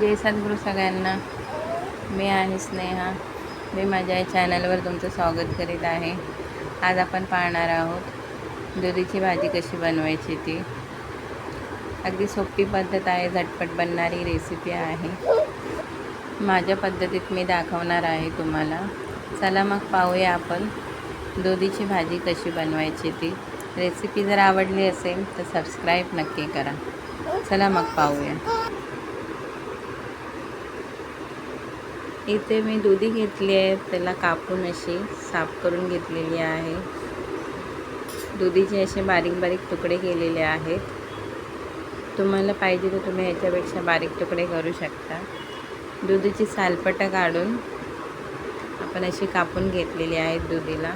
जय सद्गुरू सगळ्यांना. मी आहे स्नेहा मी माझ्या या चॅनलवर तुमचं स्वागत करीत आहे. आज आपण पाहणार आहोत दुधीची भाजी कशी बनवायची ती. अगदी सोपी पद्धत आहे झटपट बनणारी रेसिपी आहे. माझ्या पद्धतीत मी दाखवणार आहे तुम्हाला. चला मग पाहूया आपण दुधीची भाजी कशी बनवायची ती. रेसिपी जर आवडली असेल तर सबस्क्राईब नक्की करा. चला मग पाहूया. इथे मी दुधी घेतली आहे त्याला कापून अशी साफ करून घेतलेली आहे. दुधीचे असे बारीक बारीक तुकडे केलेले आहेत. तुम्हाला पाहिजे तर तुम्ही ह्याच्यापेक्षा बारीक तुकडे करू शकता. दुधीची सालपटं काढून आपण अशी कापून घेतलेली आहेत दुधीला.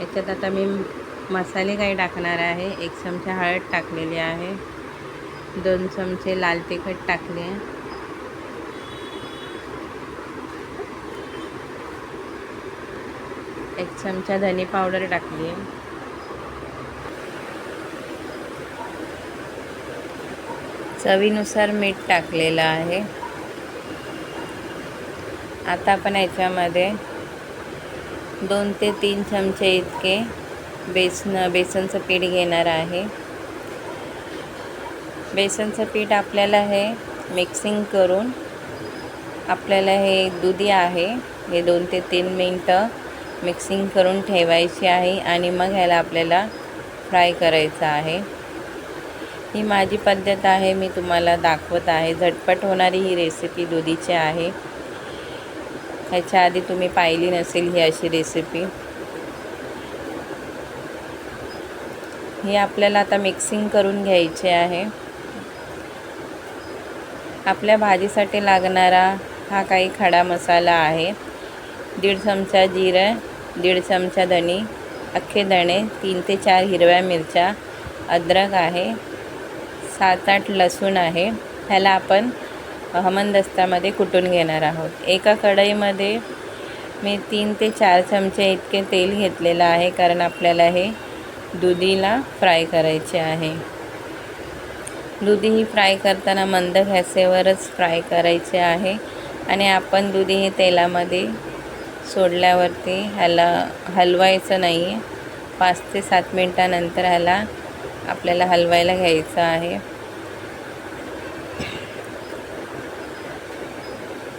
याच्यात आता मी मसाले काही टाकणार आहे. एक चमचा हळद टाकलेली आहे. दोन चमचे लाल तिखट टाकले. एक चमचा धने पावडर टाकली. आहे चवीनुसार मीठ टाकलेलं आहे. आता आपण याच्यामध्ये दोन ते तीन चमचे इतके बेसन बेसनचं पीठ घेणार आहे. बेसनचं पीठ आपल्याला हे मिक्सिंग करून आपल्याला हे दुधी आहे. हे दोन ते तीन मिनटं मिक्सिंग करून ठेवायची आहे आणि मग ह्याला आपल्याला फ्राय करायचं आहे. ही माझी पद्धत आहे मी तुम्हाला दाखवत आहे. झटपट होणारी ही रेसिपी दुधीची आहे. ह्याच्या आधी तुम्ही पाहिली नसेल ही अशी रेसिपी ही आपल्याला आता मिक्सिंग करून घ्यायची आहे. आपल्या भाजीसाठी लागणारा हा काही खडा मसाला आहे. दीड चमचा जिरं दीड चमचा धणी अख्खे धणे तीन ते चार हिरव्या मिरच्या अद्रक आहे सात आठ लसूण आहे. ह्याला आपण हमनदस्त्यामध्ये कुटून घेणार आहोत. एका कढईमध्ये मी तीन ते चार चमचे इतके तेल घेतलेलं आहे कारण आपल्याला हे दुधीला फ्राय करायचे आहे. दुधी ही फ्राय करताना मंद घॅसेवरच फ्राय करायचे आहे. आणि आपण दुधी हे तेलामध्ये सोडल्यावरती ह्याला हलवायचं नाही. आहे पाच ते सात मिनटानंतर ह्याला आपल्याला हलवायला घ्यायचं आहे.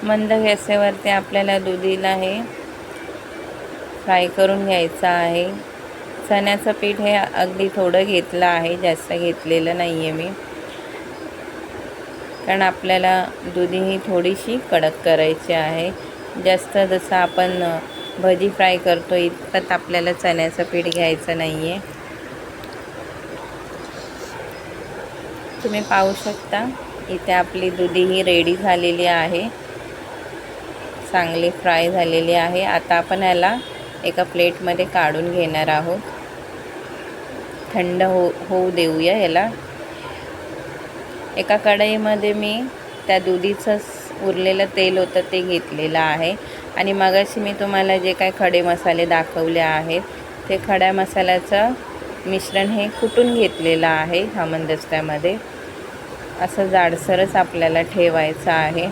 मंद गॅसेवरती आपल्याला दुधीला हे फ्राय करून घ्यायचं आहे. चण्याचं पीठ हे अगदी थोडं घेतलं आहे जास्त घेतलेलं नाही आहे मी. कारण आपल्याला दुधी ही थोडीशी कडक करायची आहे. जास्त जसं आपण भजी फ्राय करतो इतकंच आपल्याला चण्याचं पीठ घ्यायचं नाही आहे तुम्ही पाहू शकता इथे आपली दुधी ही रेडी झालेली आहे. चांगली फ्राय झालेली आहे. आता आपण याला एका प्लेटमध्ये काढून घेणार आहोत. थंड हो होऊ देऊया याला. एका कढईमध्ये मी त्या दुधीचं उरलेलं तेल होतं ते घेतलेलं आहे. आणि मगाशी मी तुम्हाला जे काय खडे मसाले दाखवले आहेत ते खड्या मसाल्याचं मिश्रण हे कुटून घेतलेलं आहे हमनदस्त्यामध्ये असं जाडसरच आपल्याला ठेवायचं आहे.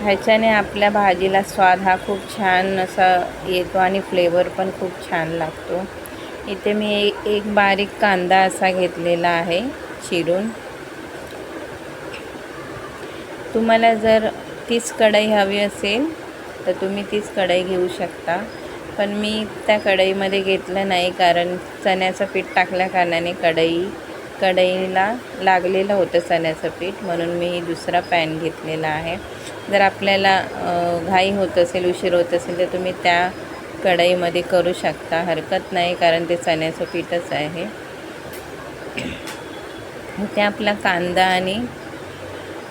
ह्याच्याने आपल्या भाजीला स्वाद हा खूप छान असा येतो आणि फ्लेवर पण खूप छान लागतो. इथे मी एक बारीक कांदा असा घेतलेला आहे चिरून. तुम्हाला जर तीच कढई हवी असेल तर तुम्ही तीच कढई घेऊ शकता. पण मी त्या कढईमध्ये घेतलं नाही कारण चण्याचं पीठ टाकल्या कारणाने कढई कढईला लागलेलं होतं चण्याचं पीठ म्हणून मी दुसरा पॅन घेतलेला आहे. जर आपल्याला घाई होत असेल उशीर होत असेल तर तुम्ही त्या कढईमध्ये करू शकता. हरकत नाही कारण ते चण्याचं पीठच आहे. इथे आपला कांदा आणि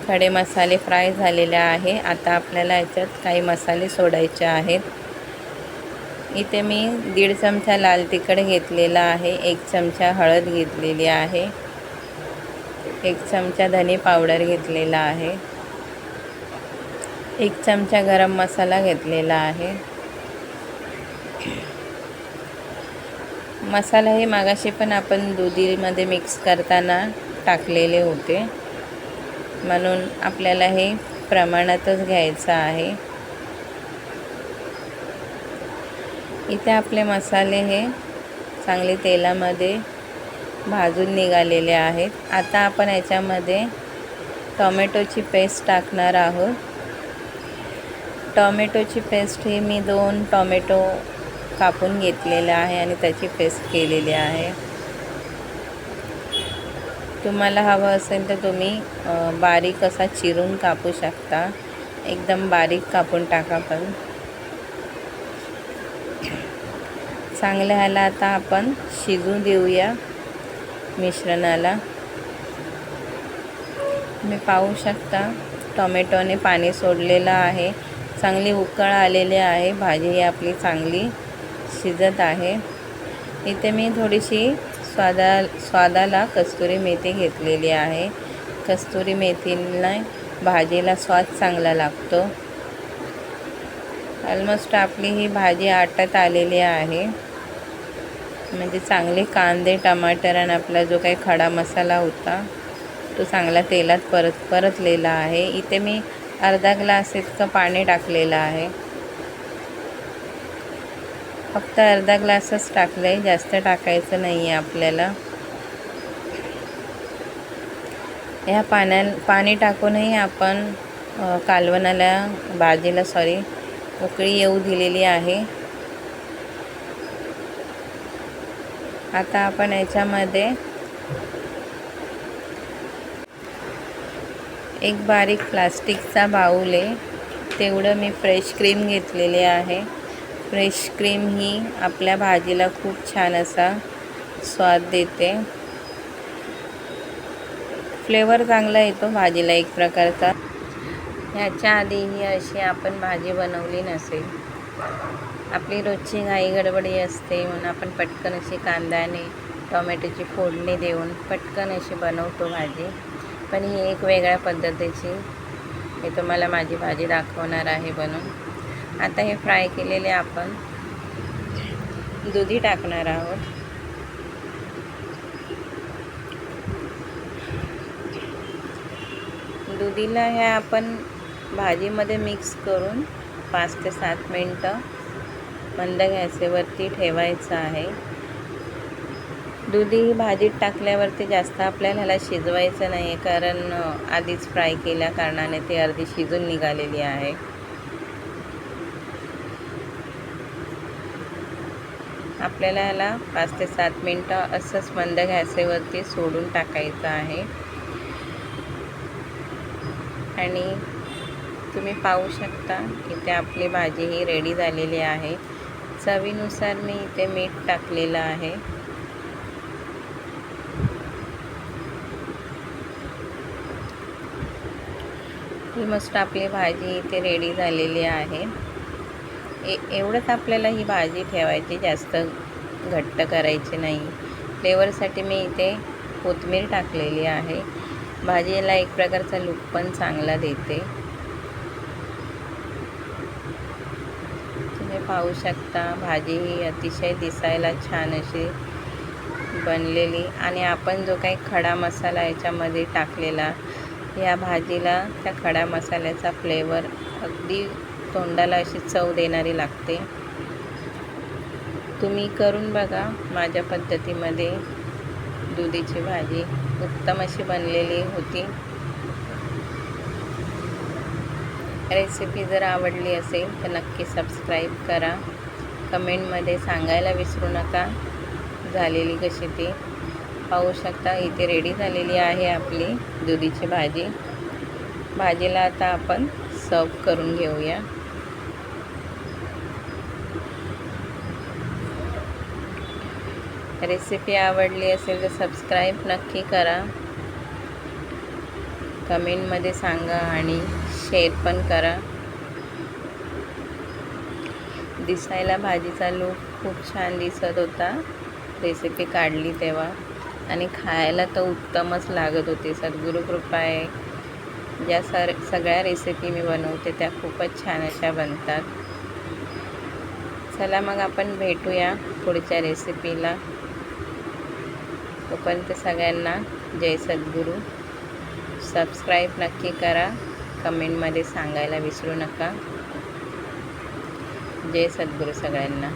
खडे मसाले फ्राय झालेले आहे. आता आपल्याला याच्यात काही मसाले सोडायचे आहेत. इथे मी दीड चमचा लाल तिखट घेतलेला आहे. एक चमचा हळद घेतलेली आहे. एक चमचा धने पावडर घेतलेला आहे. एक चमचा गरम मसाला घेतलेला आहे. मसाला हे मागाशी पण आपण दुधीमध्ये मिक्स करताना टाकलेले होते. म्हणून आपल्याला हे प्रमाणातच घ्यायचं आहे. इथे आपले मसाले हे चांगले तेलामध्ये भाजून निघालेले आहेत. आता आपण याच्यामध्ये टॉमॅटोची पेस्ट टाकणार आहोत. टॉमॅटोची पेस्ट ही मी दोन टॉमॅटो कापून घेतलेले आहे आणि त्याची पेस्ट केलेली आहे. तुम्हाला हवं असेल तर तुम्ही बारीक असा चिरून कापू शकता. एकदम बारीक कापून टाका पण. चांगलं ह्याला आता आपण शिजू देऊया मिश्रणाला. तुम्ही पाहू शकता टोमॅटोने पाणी सोडलेलं आहे. चांगली उकळ आलेली आहे. भाजी ही आपली चांगली शिजत आहे. इथे मी थोडीशी स्वादा स्वादाला कस्तुरी मेथी घेतलेली आहे. कस्तुरी मेथीला भाजीला स्वाद चांगला लागतो. ऑलमोस्ट आपली ही भाजी आटत आलेली आहे. म्हणजे चांगले कांदे टमाटर आणि आपला जो काही खडा मसाला होता तो चांगला तेलात परत परतलेला आहे. इथे मी अर्धा ग्लास इतकं पाणी टाकलेलं आहे. फक्त अर्धा ग्लासच टाकलं आहे जास्त टाकायचं नाही आहे आपल्याला. ह्या पाण्या पाणी टाकूनही आपण कालवणाला भाजीला सॉरी उकळी येऊ दिलेली आहे. आता आपण याच्यामध्ये एक बारीक प्लास्टिकचा बाऊल आहे. तेवढं मी फ्रेश क्रीम घेतलेली आहे. फ्रेश क्रीम ही आपल्या भाजीला खूप छान असा स्वाद देते. फ्लेवर चांगला येतो भाजीला एक प्रकारचा. ह्याच्या आधी ही अशी आपण भाजी बनवली नसेल. आपली रोजची घाई गडबडी असते म्हणून आपण पटकन अशी कांद्याने टोमॅटोची फोडणी देऊन पटकन अशी बनवतो भाजी. पण ही एक वेगळ्या पद्धतीची. हे तुम्हाला माझी भाजी दाखवणार आहे बनवून आता हे फ्राय केलेले आपण दुधी टाकणार आहोत. दुधीला ह्या आपण भाजीमध्ये मिक्स करून पाच ते सात मिनटं मंद गॅसेवरती ठेवायचं आहे. दुधी ही भाजीत टाकल्यावरती जास्त आपल्याला ह्याला शिजवायचं नाही आहे कारण आधीच फ्राय केल्या कारणाने ते अर्धी शिजून निघालेली आहे. आपल्याला याला पाच ते सात मिनटं असंच मंद गॅसेवरती सोडून टाकायचं आहे. आणि तुम्ही पाहू शकता इथे आपली भाजी ही रेडी झालेली आहे. चवीनुसार मी इथे मीठ टाकलेलं आहे. ही मस्त आपली भाजी इथे रेडी झालेली आहे. ए एवढंच आपल्याला ही भाजी ठेवायची जास्त घट्ट करायची नाही. फ्लेवरसाठी मी इथे कोथिंबीर टाकलेली आहे. भाजीला एक प्रकारचा लुक पण चांगला देते. तुम्ही पाहू शकता भाजी ही अतिशय दिसायला छान अशी बनलेली. आणि आपण जो काही खडा मसाला याच्यामध्ये टाकलेला या भाजीला त्या खडा मसाल्याचा फ्लेवर अगदी तोंडाला अशी चव देणारी लागते. तुम्ही करून बघा माझ्या पद्धतीमध्ये दुधीची भाजी उत्तम अशी बनलेली होती. रेसिपी जर आवडली असेल तर नक्की सबस्क्राईब करा. कमेंटमध्ये सांगायला विसरू नका. झालेली कशी ती? पाहू शकता इथे रेडी झालेली आहे आपली दुधीची भाजी. भाजीला आता आपण सर्व करून घेऊया. रेसिपी आवडली असेल तर सबस्क्राईब नक्की करा. कमेंटमध्ये सांगा आणि शेअर पण करा. दिसायला भाजीचा लूक खूप छान दिसत होता. रेसिपी काढली तेव्हा. आणि खायला तर उत्तमच लागत होती. सद्गुरुकृपा आहे. ज्या सर सगळ्या रेसिपी मी बनवते त्या खूपच छान अशा बनतात. चला मग आपण भेटूया पुढच्या रेसिपीला तोपर्यंत सगळ्यांना जय सद्गुरू. सबस्क्राईब नक्की करा. कमेंटमध्ये सांगायला विसरू नका. जय सद्गुरू सगळ्यांना.